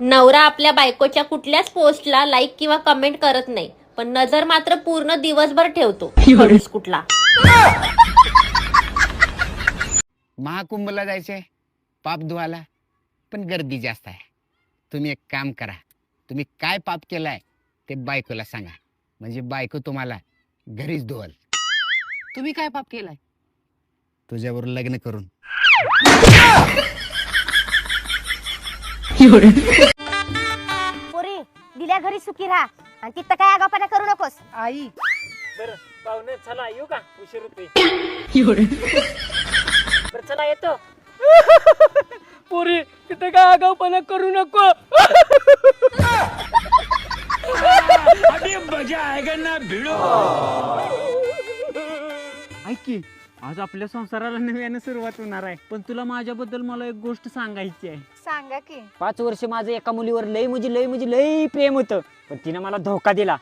नवरा आपल्या बायकोच्या कुठल्याच पोस्टला लाईक किंवा कमेंट करत नाही. पण नजर मात्र पूर्ण दिवसभर ठेवतो. खडूस कुठला. महाकुंभला जायचंय. पाप धुवायला. पण गर्दी जास्त आहे. तुम्ही एक काम करा. तुम्ही काय पाप केलाय ते बायकोला सांगा. म्हणजे बायको तुम्हाला घरीच धुवल. तुम्ही काय पाप केलाय? तुझ्यावर लग्न करून. पोरी दिल्या घरी सुखी राहा. आणि तिथं काय आगापणा करू नकोस. आई. बरं पाहुणे चला येऊ का? उशीर होते बरं चला येतो. पोरी तिथे काय आगाऊपणा करू नको. ऐक की आज आपल्या संसाराला नव्याने सुरुवात होणार आहे. पण तुला माझ्याबद्दल मला एक गोष्ट सांगायची आहे. सांगा की. पाच वर्ष माझं एका मुलीवर लय म्हणजे लय म्हणजे लय प्रेम होतं. पण तिनं मला धोका दिला.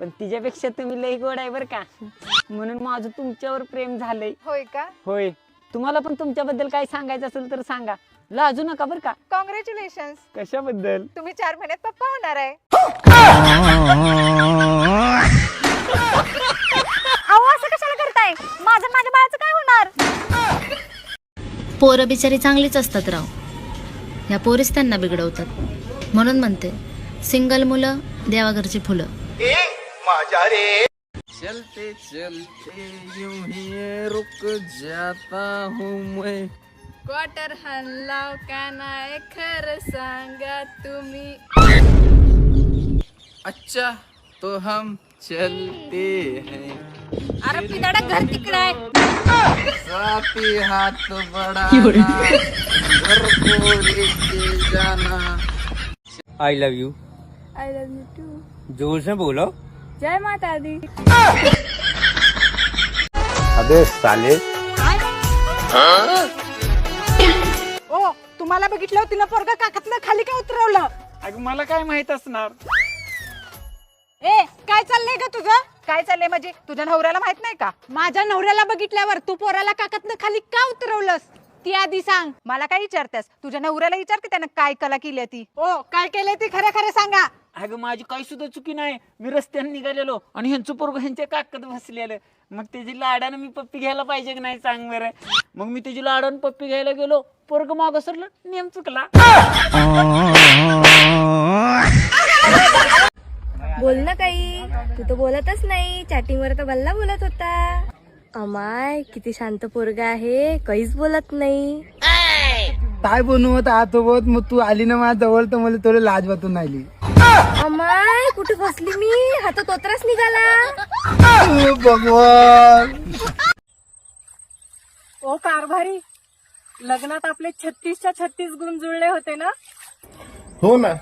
पण तिच्यापेक्षा तुम्ही लय गोड आहे बरं का. म्हणून माझं तुमच्यावर प्रेम झालंय. होय का? होय. तुम्हाला पण तुमच्याबद्दल काय सांगायचं असेल तर सांगा. लाजू नका बरं का. कॉंग्रॅच्युलेशन कशाबद्दल? तुम्ही चार महिन्यात पप्पा होणार आहे. करताय माझं माझ्या बाळाचं काय होणार? पोरं बिचारी चांगलीच असतात राव. ह्या पोरीच त्यांना बिघडवतात. म्हणून म्हणते सिंगल मुलं देवाघरची फुलं. चलते चलते यूं ही रुक जाता हूँ मैं. क्वार्टर हल्लाव का नाही खरं सांगा तुम्ही. अच्छा तो हम चलते हैं. अरे पिदाडा घर तिकडे आहे. को लेके जाना I love you. I love you too जोर से बोलो. जय माता दी. ओ तुम्हाला बघितलं तिनं पोरगा काकातनं खाली काय उतरवलं? अगं मला काय माहीत असणार? ए काय चाललंय ग तुझं? काय चाललंय म्हणजे तुझ्या नवऱ्याला माहीत नाही का? माझ्या नवऱ्याला बघितल्यावर तू पोराला काकातनं खाली का उतरवलंस? ती आधी सांग. मला काय विचारतेस? तुझ्या नवऱ्याला विचार की त्यानं काय कला केली ती. ओ काय केलंय ती? खरं खरं सांगा. अगं माझी काही सुद्धा चुकी नाही. मी रस्त्याने निघालेलो आणि ह्यांचं पोरग ह्यांच्या काकत बसलेलं. मग त्याची लाडानं मी पप्पी घ्यायला पाहिजे की नाही सांग बरं. मग मी त्याची लाडानं पप्पी घ्यायला गेलो. पोरग माग सरलं नेम चुकला बोल ना काही तू तर बोलतच नाही. चॅटिंग वर तर बल्ला बोलत होता. अमाय किती शांत पोरगा आहे. काहीच बोलत नाही. काय बनवत आहात मग तू आली ना माझ्या जवळ तर मला थोडी लाज वाटून राहिली. अमाय कुठे फसली मी? हा तर तोत्राच निघाला. ओ भगवान. ओ कारभारी लग्नात आपले छत्तीसच्या छत्तीस गुण जुळले होते ना? हो ना.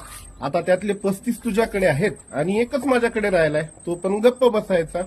आता त्यातले पस्तीस तुझ्याकडे आहेत आणि एकच माझ्याकडे राहिलाय. तो पण गप्प बसायचा.